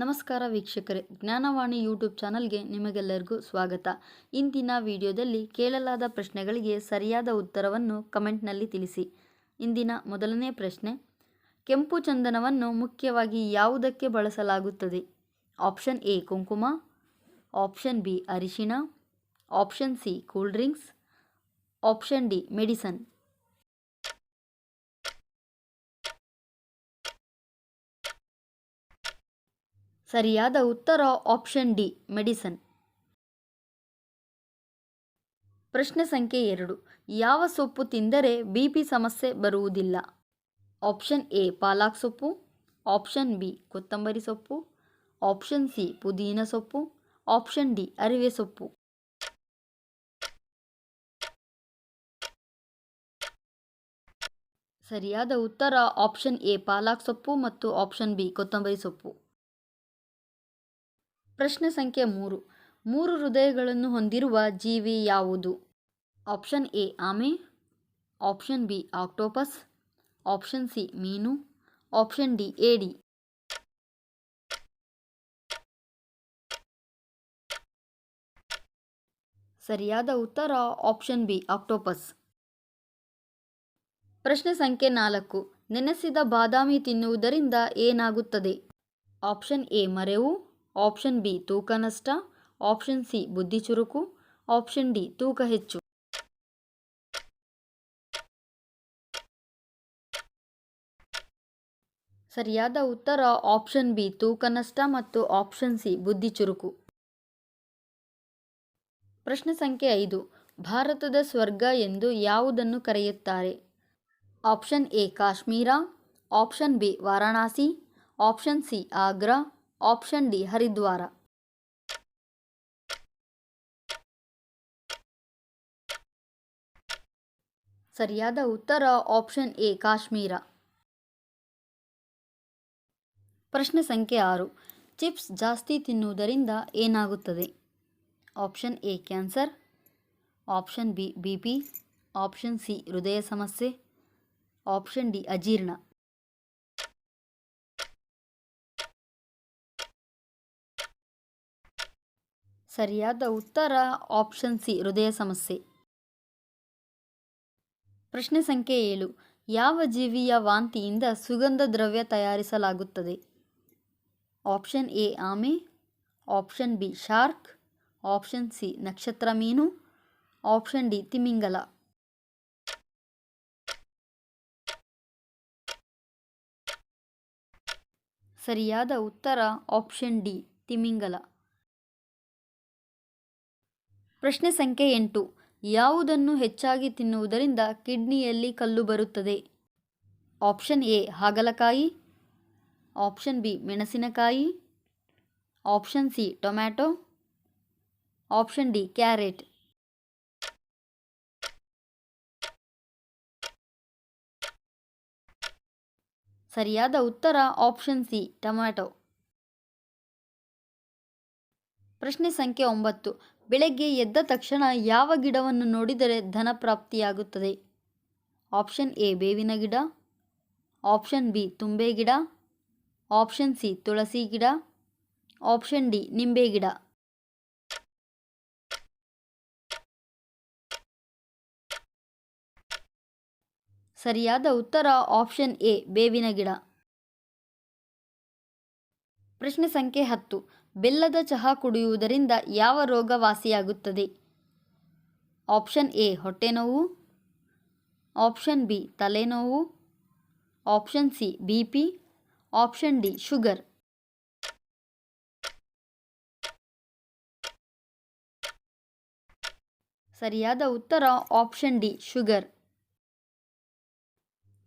ನಮಸ್ಕಾರ ವೀಕ್ಷಕರೇ, ಜ್ಞಾನವಾಣಿ ಯೂಟ್ಯೂಬ್ ಚಾನಲ್ಗೆ ನಿಮಗೆಲ್ಲರಿಗೂ ಸ್ವಾಗತ. ಇಂದಿನ ವಿಡಿಯೋದಲ್ಲಿ ಕೇಳಲಾದ ಪ್ರಶ್ನೆಗಳಿಗೆ ಸರಿಯಾದ ಉತ್ತರವನ್ನು ಕಮೆಂಟ್ನಲ್ಲಿ ತಿಳಿಸಿ. ಇಂದಿನ ಮೊದಲನೇ ಪ್ರಶ್ನೆ, ಕೆಂಪು ಚಂದನವನ್ನು ಮುಖ್ಯವಾಗಿ ಯಾವುದಕ್ಕೆ ಬಳಸಲಾಗುತ್ತದೆ? ಆಪ್ಷನ್ ಎ, ಕುಂಕುಮ, ಆಪ್ಷನ್ ಬಿ, ಅರಿಶಿಣ, option C, cool drinks, option D, medicine. ಸರಿಯಾದ ಉತ್ತರ ಆಪ್ಷನ್ ಡಿ, ಮೆಡಿಸನ್. ಪ್ರಶ್ನೆ ಸಂಖ್ಯೆ ಎರಡು, ಯಾವ ಸೊಪ್ಪು ತಿಂದರೆ ಬಿ ಪಿ ಸಮಸ್ಯೆ ಬರುವುದಿಲ್ಲ? ಆಪ್ಷನ್ ಎ, ಪಾಲಾಕ್ ಸೊಪ್ಪು. ಆಪ್ಷನ್ ಬಿ, ಕೊತ್ತಂಬರಿ ಸೊಪ್ಪು. ಆಪ್ಷನ್ ಸಿ, ಪುದೀನ ಸೊಪ್ಪು. ಆಪ್ಷನ್ ಡಿ, ಅರಿವೆ ಸೊಪ್ಪು. ಸರಿಯಾದ ಉತ್ತರ ಆಪ್ಷನ್ ಎ, ಪಾಲಾಕ್ ಸೊಪ್ಪು ಮತ್ತು ಆಪ್ಷನ್ ಬಿ, ಕೊತ್ತಂಬರಿ ಸೊಪ್ಪು. ಪ್ರಶ್ನೆ ಸಂಖ್ಯೆ ಮೂರು. ಮೂರು ಹೃದಯಗಳನ್ನು ಹೊಂದಿರುವ ಜೀವಿ ಯಾವುದು? ಆಪ್ಷನ್ ಎ, ಆಮೆ. Option B, octopus. Option C, ಮೀನು. ಆಪ್ಷನ್ ಡಿ, ಏಡಿ. ಸರಿಯಾದ ಉತ್ತರ, ಆಪ್ಷನ್ ಬಿ, ಆಕ್ಟೋಪಸ್. ಪ್ರಶ್ನೆ ಸಂಖ್ಯೆ ನಾಲ್ಕು. ನೆನೆಸಿದ ಬಾದಾಮಿ ತಿನ್ನುವುದರಿಂದ ಏನಾಗುತ್ತದೆ? ಆಪ್ಷನ್ ಎ, ಮರೆವು. ಆಪ್ಷನ್ ಬಿ ತೂಕ ನಷ್ಟ. ಆಪ್ಷನ್ ಸಿ ಬುದ್ಧಿ ಚುರುಕು. ಆಪ್ಷನ್ ಡಿ ತೂಕ ಹೆಚ್ಚು. ಸರಿಯಾದ ಉತ್ತರ ಆಪ್ಷನ್ ಬಿ ತೂಕ ನಷ್ಟ ಮತ್ತು ಆಪ್ಷನ್ ಸಿ ಬುದ್ಧಿ ಚುರುಕು. ಪ್ರಶ್ನೆ ಸಂಖ್ಯೆ ಐದು, ಭಾರತದ ಸ್ವರ್ಗ ಎಂದು ಯಾವುದನ್ನು ಕರೆಯುತ್ತಾರೆ? Option A Kashmir. Option B Varanasi. Option C Agra. Option D, Haridwar. ಸರಿಯಾದ ಉತ್ತರ, ಆಪ್ಷನ್ ಎ, ಕಾಶ್ಮೀರ. ಪ್ರಶ್ನೆ ಸಂಖ್ಯೆ ಆರು, ಚಿಪ್ಸ್ ಜಾಸ್ತಿ ತಿನ್ನುವುದರಿಂದ ಏನಾಗುತ್ತದೆ? Option A, cancer. Option B B P. Option C, ಹೃದಯ ಸಮಸ್ಯೆ. ಆಪ್ಷನ್ ಡಿ, ಅಜೀರ್ಣ. ಸರಿಯಾದ ಉತ್ತರ ಆಪ್ಷನ್ ಸಿ, ಹೃದಯ ಸಮಸ್ಯೆ. ಪ್ರಶ್ನೆ ಸಂಖ್ಯೆ ಏಳು. ಯಾವ ಜೀವಿಯ ವಾಂತಿಯಿಂದ ಸುಗಂಧ ದ್ರವ್ಯ ತಯಾರಿಸಲಾಗುತ್ತದೆ? ಆಪ್ಷನ್ ಎ, ಆಮೆ. Option B, shark. Option C, ನಕ್ಷತ್ರ ಮೀನು. ಆಪ್ಷನ್ ಡಿ, ತಿಮಿಂಗಲ. ಸರಿಯಾದ ಉತ್ತರ ಆಪ್ಷನ್ ಡಿ, ತಿಮಿಂಗಲ. ಪ್ರಶ್ನೆ ಸಂಖ್ಯೆ ಎಂಟು. ಯಾವುದನ್ನು ಹೆಚ್ಚಾಗಿ ತಿನ್ನುವುದರಿಂದ ಕಿಡ್ನಿಯಲ್ಲಿ ಕಲ್ಲು ಬರುತ್ತದೆ? ಆಪ್ಷನ್ ಎ, ಹಾಗಲಕಾಯಿ. ಆಪ್ಷನ್ ಬಿ, ಮೆಣಸಿನಕಾಯಿ. Option C, tomato. Option D, carrot. ಸರಿಯಾದ ಉತ್ತರ ಆಪ್ಷನ್ ಸಿ, ಟೊಮ್ಯಾಟೊ. ಪ್ರಶ್ನೆ ಸಂಖ್ಯೆ ಒಂಬತ್ತು. ಬೆಳಗ್ಗೆ ಎದ್ದ ತಕ್ಷಣ ಯಾವ ಗಿಡವನ್ನು ನೋಡಿದರೆ ಧನ ಪ್ರಾಪ್ತಿಯಾಗುತ್ತದೆ? ಆಪ್ಷನ್ ಎ, ಬೇವಿನ ಗಿಡ. ಆಪ್ಷನ್ ಬಿ, ತುಂಬೆ ಗಿಡ. ಆಪ್ಷನ್ ಸಿ, ತುಳಸಿ ಗಿಡ. ಆಪ್ಷನ್ ಡಿ, ನಿಂಬೆ ಗಿಡ. ಸರಿಯಾದ ಉತ್ತರ ಆಪ್ಷನ್ ಎ, ಬೇವಿನ ಗಿಡ. ಪ್ರಶ್ನೆ ಸಂಖ್ಯೆ ಹತ್ತು. ಬೆಲ್ಲದ ಚಹಾ ಕುಡಿಯುವುದರಿಂದ ಯಾವ ರೋಗ ವಾಸಿಯಾಗುತ್ತದೆ ಆಪ್ಷನ್ ಎ, ಹೊಟ್ಟೆನೋವು. ಆಪ್ಷನ್ ಬಿ, ತಲೆನೋವು. Option C, B P. Option D, sugar. ಸರಿಯಾದ ಉತ್ತರ ಆಪ್ಷನ್ ಡಿ, ಶುಗರ್.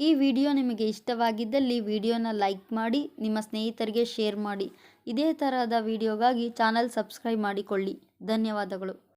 ಈ ವಿಡಿಯೋ ನಿಮಗೆ ಇಷ್ಟವಾಗಿದ್ದಲ್ಲಿ ವಿಡಿಯೋನ ಲೈಕ್ ಮಾಡಿ, ನಿಮ್ಮ ಸ್ನೇಹಿತರಿಗೆ ಶೇರ್ ಮಾಡಿ. ಇದೇ ತರಹದ ವಿಡಿಯೋಗಾಗಿ ಚಾನಲ್ ಸಬ್ಸ್ಕ್ರೈಬ್ ಮಾಡಿಕೊಳ್ಳಿ. ಧನ್ಯವಾದಗಳು.